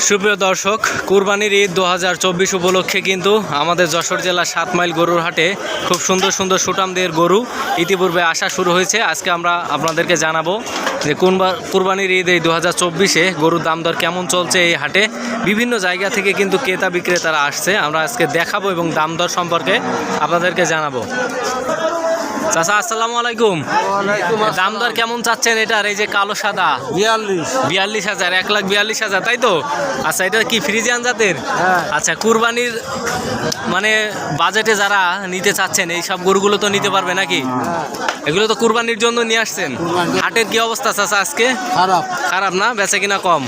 সুপ্রিয় দর্শক, কুরবানির ঈদ দু হাজার চব্বিশ উপলক্ষে কিন্তু আমাদের যশোর জেলার সাত মাইল গরুর হাটে খুব সুন্দর সুন্দর সুটামদের গরু ইতিপূর্বে আসা শুরু হয়েছে। আজকে আমরা আপনাদেরকে জানাব যে কুরবা- কুরবানির ঈদ এই দু হাজার চব্বিশে গরুর দাম দর কেমন চলছে এই হাটে। বিভিন্ন জায়গা থেকে কিন্তু ক্রেতা বিক্রেতারা আসছে। আমরা আজকে দেখাবো এবং দাম দর সম্পর্কে আপনাদেরকে জানাব। চাচা আসসালামু আলাইকুম। দাম দর কেমন চাচ্ছেন এটার? এই যে কালো সাদা। বিয়াল্লিশ। বিয়াল্লিশ হাজার এক লাখ বিয়াল্লিশ হাজার তাই তো? আচ্ছা এটা কি ফ্রিজিয়ান জাতের? হ্যাঁ। আচ্ছা কুরবানির মানে বাজেটে যারা নিতে চাচ্ছেন এই সব গরুগুলো তো নিতে পারবে নাকি? এগুলো তো কুরবানির জন্য নিয়ে আসছেন। হাটের কি অবস্থা চাচা আজকে? খারাপ। খারাপ না বেচে কিনা কম।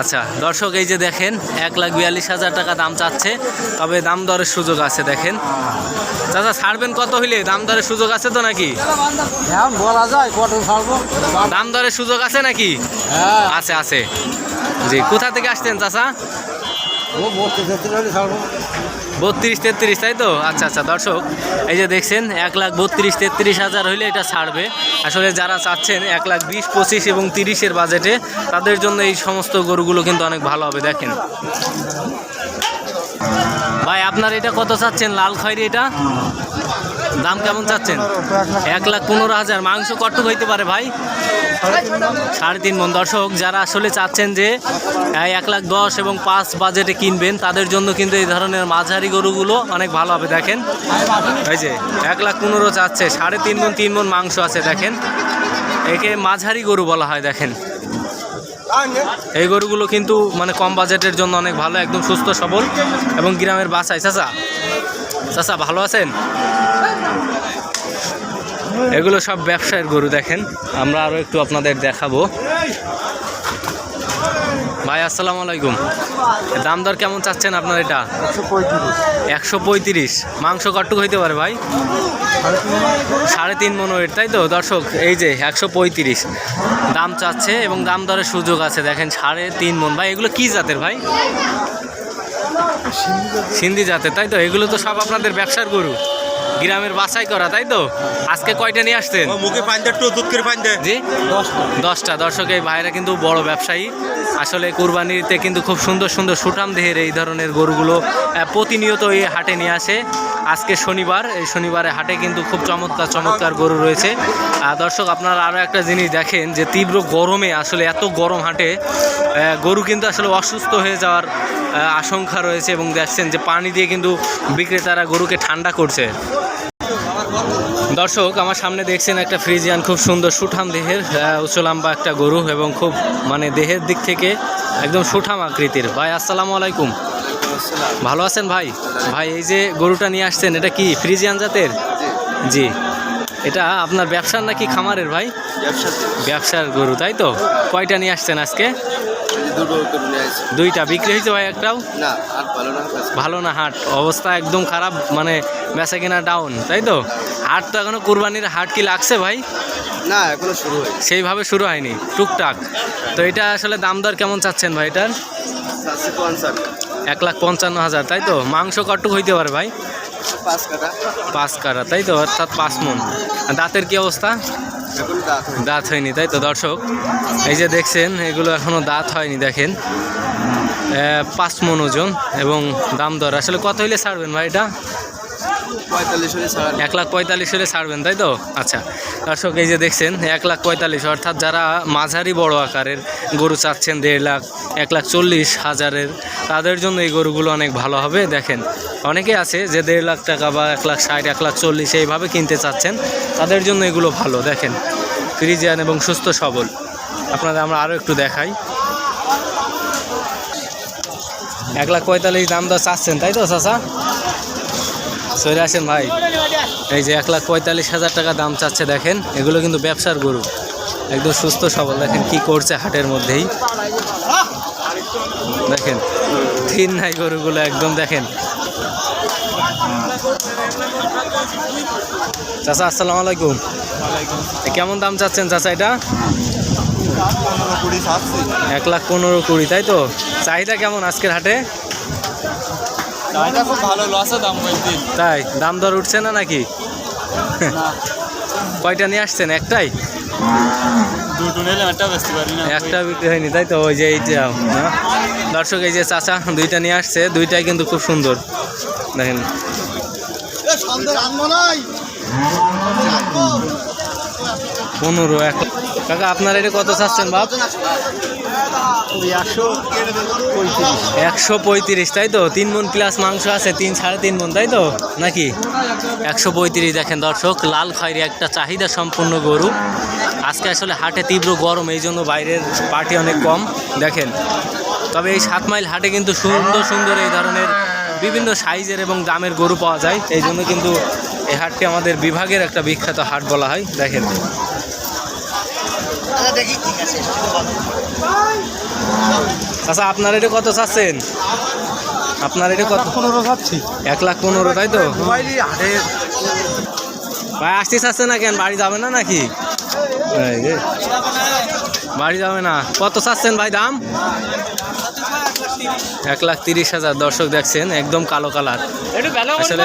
আচ্ছা দর্শক এই যে দেখেন এক লাখ বিয়াল্লিশ হাজার টাকা দাম চাচ্ছে তবে দাম দরের সুযোগ আছে দেখেন। চাচা ছাড়বেন কত হইলে? দাম দরের সুযোগ আছে তো নাকি? বলা যায় কত ছাড়বো? দাম দরের সুযোগ আছে নাকি? হ্যাঁ। আছে আছে। জি কোথা থেকে আসতেন চাচা? বত্রিশ তেত্রিশ তাই তো? আচ্ছা আচ্ছা দর্শক, এই যে দেখছেন, এক লাখ বত্রিশ তেত্রিশ হাজার হইলে এটা ছাড়বে। আসলে যারা চাচ্ছেন এক লাখ বিশ, পঁচিশ এবং তিরিশের বাজেটে, তাদের জন্য এই সমস্ত গরুগুলো কিন্তু অনেক ভালো হবে, দেখেন। ভাই, আপনার এটা কত চাচ্ছেন? লাল খয়েরি এটা? দাম কেমন চাচ্ছেন? এক লাখ পনেরো হাজার। মাংস কটুক হইতে পারে ভাই? সাড়ে তিন মন। দর্শক, যারা আসলে চাচ্ছেন যে এক লাখ দশ এবং পাঁচ বাজেটে কিনবেন, তাদের জন্য কিন্তু এই ধরনের মাঝারি গরুগুলো অনেক ভালো হবে। দেখেন, এই যে, এক লাখ পনেরো চাচ্ছে, সাড়ে তিন মন তিন মন মাংস আছে, দেখেন। একে মাঝারি গরু বলা হয়, দেখেন। এই গরুগুলো কিন্তু মানে কম বাজেটের জন্য অনেক ভালো, একদম সুস্থ, সবল এবং গ্রামের বাসায় চাচা চাচা, ভালো আছেন? এগুলো সব ব্যবসায়ের গরু, দেখেন। আমরা আরও একটু আপনাদের দেখাবো। ভাই, আসসালামু আলাইকুম। দাম দর কেমন চাচ্ছেন আপনার এটা? একশো পঁয়ত্রিশ। মাংস কটুক হইতে পারে ভাই? সাড়ে তিন মন ওয়েট, তাই তো? দর্শক, এই যে একশো পঁয়ত্রিশ। দাম চাচ্ছে এবং দাম দরের সুযোগ আছে, দেখেন, সাড়ে তিন মন। ভাই, এগুলো কি জাতের ভাই? সিন্ধি জাতের, তাই তো? এগুলো তো সব আপনাদের ব্যবসার গরু। গ্রামের বাছাই করা তাই তো? আজকে কয়টা নিয়ে আসতেন মুখে পানি দে একটু দুধ করে পানি জি? দশটা। দর্শক এই ভাইরা কিন্তু বড় ব্যবসায়ী। আসলে কুরবানিতে কিন্তু খুব সুন্দর সুন্দর সুঠাম দেহের এই ধরনের গরুগুলো প্রতিনিয়ত এই হাটে নিয়ে আসে। আজকে শনিবার এই শনিবারে হাটে কিন্তু খুব চমৎকার চমৎকার গরু রয়েছে। আর দর্শক আপনারা আরও একটা জিনিস দেখেন যে তীব্র গরমে আসলে এত গরম হাটে গরু কিন্তু আসলে অসুস্থ হয়ে যাওয়ার আশঙ্কা রয়েছে এবং দেখছেন যে পানি দিয়ে কিন্তু বিক্রেতারা গরুকে ঠান্ডা করছে। দর্শক আমার সামনে দেখছেন একটা ফ্রিজিয়ান খুব সুন্দর সুঠাম দেহের আহ, উচ্চ লম্বা একটা গরু এবং খুব মানে দেহের দিক থেকে একদম সুঠাম আকৃতির। ভাই আসসালামু আলাইকুম। ভালো আছেন ভাই? ভাই এই যে গরুটা নিয়ে আসছেন এটা কি ফ্রিজিয়ান জাতের? জি। এটা আপনার ব্যবসার নাকি খামারের ভাই? ব্যবসার গরু তাই তো? কয়টা নিয়ে আসছেন আজকে? দুইটা বিক্রি হয়েছে ভাই একটাও? না ভালো না ভালো না হাট। অবস্থা একদম খারাপ মানে বেচা কেনা ডাউন তাই তো? হাট তো এখনও কুরবানির হাট কি লাগছে ভাই? না এখনও শুরু হয় সেইভাবে শুরু হয়নি টুকটাক। তো এটা আসলে দাম দর কেমন চাচ্ছেন ভাই এটার? এক লাখ পঞ্চান্ন হাজার তাই তো? মাংস কটুক হইতে পারে ভাই? পাঁচ কাটা পাঁচ কারা তাই তো? অর্থাৎ পাঁচ মন। দাঁতের কি অবস্থা? দাঁত হয়নি তাই তো দর্শক? এই যে দেখছেন এগুলো এখনও দাঁত হয়নি দেখেন। পাঁচ মন ওজন এবং দাম দর। আসলে কত হইলে ছাড়বেন ভাই এটা? এক লাখ পঁয়তাল্লিশ হলে ছাড়বেন তাই তো? আচ্ছা দর্শক এই যে দেখছেন এক লাখ পঁয়তাল্লিশ অর্থাৎ যারা মাঝারি বড় আকারের গরু চাচ্ছেন দেড় লাখ এক লাখ চল্লিশ হাজারের তাদের জন্য এই গরুগুলো অনেক ভালো হবে দেখেন। অনেকে আছে যে দেড় লাখ টাকা বা এক লাখ ষাট, এক লাখ চল্লিশ এইভাবে কিনতে চাচ্ছেন, তাদের জন্য এগুলো ভালো। দেখেন, ফ্রিজিয়ান এবং সুস্থ সবল। আপনাদের আমরা আরও একটু দেখাই। এক লাখ পঁয়তাল্লিশ দাম দর চাচ্ছেন, তাই তো, চাচা? সরে আসেন ভাই। এই যে এক লাখ পঁয়তাল্লিশ হাজার টাকা দাম চাচ্ছে, দেখেন, এগুলো কিন্তু ব্যবসার গরু। একদম সুস্থ সবল, দেখেন কি করছে হাটের মধ্যেই। দেখেন থিন নাই গরুগুলো একদম, দেখেন। চাচা আসসালামু আলাইকুম। কেমন দাম চাচ্ছেন চাচা এটা? এক লাখ পনেরো কুড়ি তাই তো? চাহিদা কেমন আজকের হাটে? খুব ভালো লসে দাম তাই দাম দর উঠছে না নাকি? কয়টা নিয়ে আসছেন? একটাই? একটা বিক্রি হয়নি তাই তো? ওই যে এইটা দর্শক এই যে চাচা দুইটা নিয়ে আসছে দুইটাই কিন্তু খুব সুন্দর। দেখেন পনেরো এক। কাকা আপনার এটা কত চাচ্ছেন বাপ? একশো পঁয়ত্রিশ। একশো পঁয়ত্রিশ তাই তো? তিন মন প্লাস মাংস আছে তিন সাড়ে তিন মন তাই তো? নাকি? একশো পঁয়ত্রিশ দেখেন দর্শক লাল খয়েরি একটা চাহিদা সম্পূর্ণ গরু। আজকে আসলে হাটে তীব্র গরম এই জন্য বাইরের পার্টি অনেক কম দেখেন। তবে এই সাত মাইল হাটে কিন্তু সুন্দর সুন্দর এই ধরনের বিভিন্ন সাইজের এবং দামের গরু পাওয়া যায়। এই জন্য কিন্তু এই হাটটি আমাদের বিভাগের একটা বিখ্যাত হাট বলা হয়। দেখেন। আচ্ছা আপনার এটা কত চাচ্ছেন? আপনার এটা কত? পনেরো যাচ্ছি এক লাখ পনেরো তাই তো? ভাই আসতে চাচ্ছে না কেন? বাড়ি যাবে না নাকি? বাড়ি যাবে না। কত চাচ্ছেন ভাই দাম? এক লাখ তিরিশ হাজার দর্শক দেখছেন একদম কালো কালার। আসলে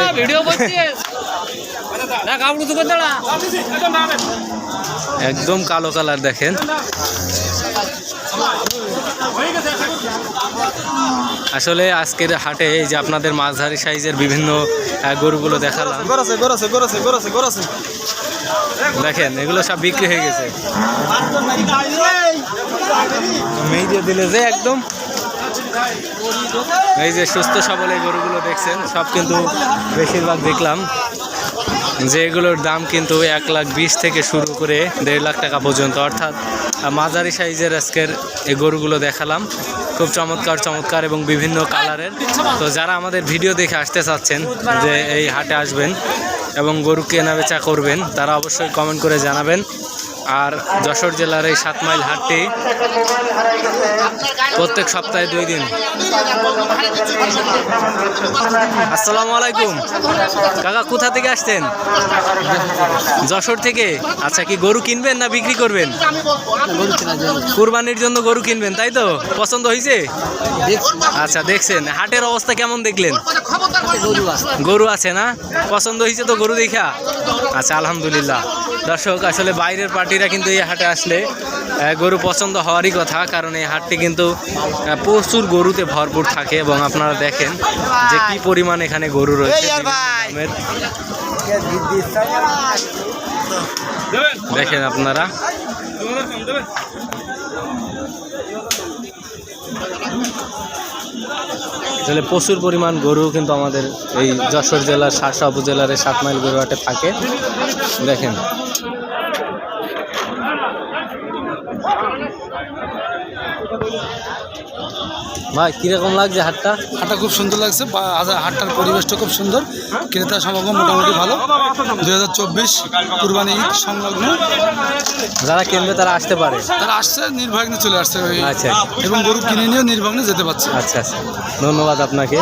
একদম কালো কালার দেখেন। আসলে আজকের হাটে এই যে আপনাদের মাঝারি সাইজের বিভিন্ন গরুগুলো দেখালাম। দেখেন এগুলো সব বিক্রি হয়ে গেছে। মেয়ে দিয়ে দিলে যে একদম এই যে সুস্থ সবল এই গরুগুলো দেখছেন, সব কিন্তু বেশিরভাগ দেখলাম। যে এগুলোর দাম কিন্তু এক লাখ বিশ থেকে শুরু করে দেড় লাখ টাকা পর্যন্ত। অর্থাৎ মাঝারি সাইজের আজকের এই গরুগুলো দেখালাম। খুব চমৎকার চমৎকার এবং বিভিন্ন কালারের। তো যারা আমাদের ভিডিও দেখে আসতে চাচ্ছেন যে এই হাটে আসবেন এবং গরু কেনা বেচা করবেন, তারা অবশ্যই কমেন্ট করে জানাবেন। আর যশোর জেলার এই সাত মাইল হাটটি প্রত্যেক সপ্তাহে দুই দিন। আসসালামু আলাইকুম। কাকা, কোথা থেকে আসছেন? যশোর থেকে? আচ্ছা কি গরু কিনবেন না বিক্রি করবেন? কুরবানির জন্য গরু কিনবেন, তাই তো? পছন্দ হয়েছে? আচ্ছা দেখছেন। হাটের অবস্থা কেমন দেখলেন? গরু আছে না? পছন্দ হয়েছে তো গরু দেখা? আচ্ছা আলহামদুলিল্লাহ। দর্শক আসলে বাইরের পার্টিরা কিন্তু এই হাটে আসলে গরু পছন্দ হওয়ারই কথা কারণ এই হাটটি কিন্তু প্রচুর গরুতে ভরপুর থাকে এবং আপনারা দেখেন যে কি পরিমাণ এখানে গরু রয়েছে দেখেন আপনারা। আসলে প্রচুর পরিমাণ গরু কিন্তু আমাদের এই যশোর জেলার শাসা উপজেলার সাত মাইল গরু থাকে। দেখেন ভাই কীরকম লাগছে হাটটা? হাটটা খুব সুন্দর লাগছে। হাটটার পরিবেশটা খুব সুন্দর। ক্রেতা সমাগম মোটামুটি ভালো। দু হাজার চব্বিশ কুরবানি ঈদ সংলগ্ন। যারা কিনবে তারা আসতে পারে। তারা আসছে নির্বাঘ্নে চলে আসছে আচ্ছা। এবং গরু কিনে নিয়েও নির্বাঘ্নে যেতে পারছে। আচ্ছা আচ্ছা। ধন্যবাদ আপনাকে।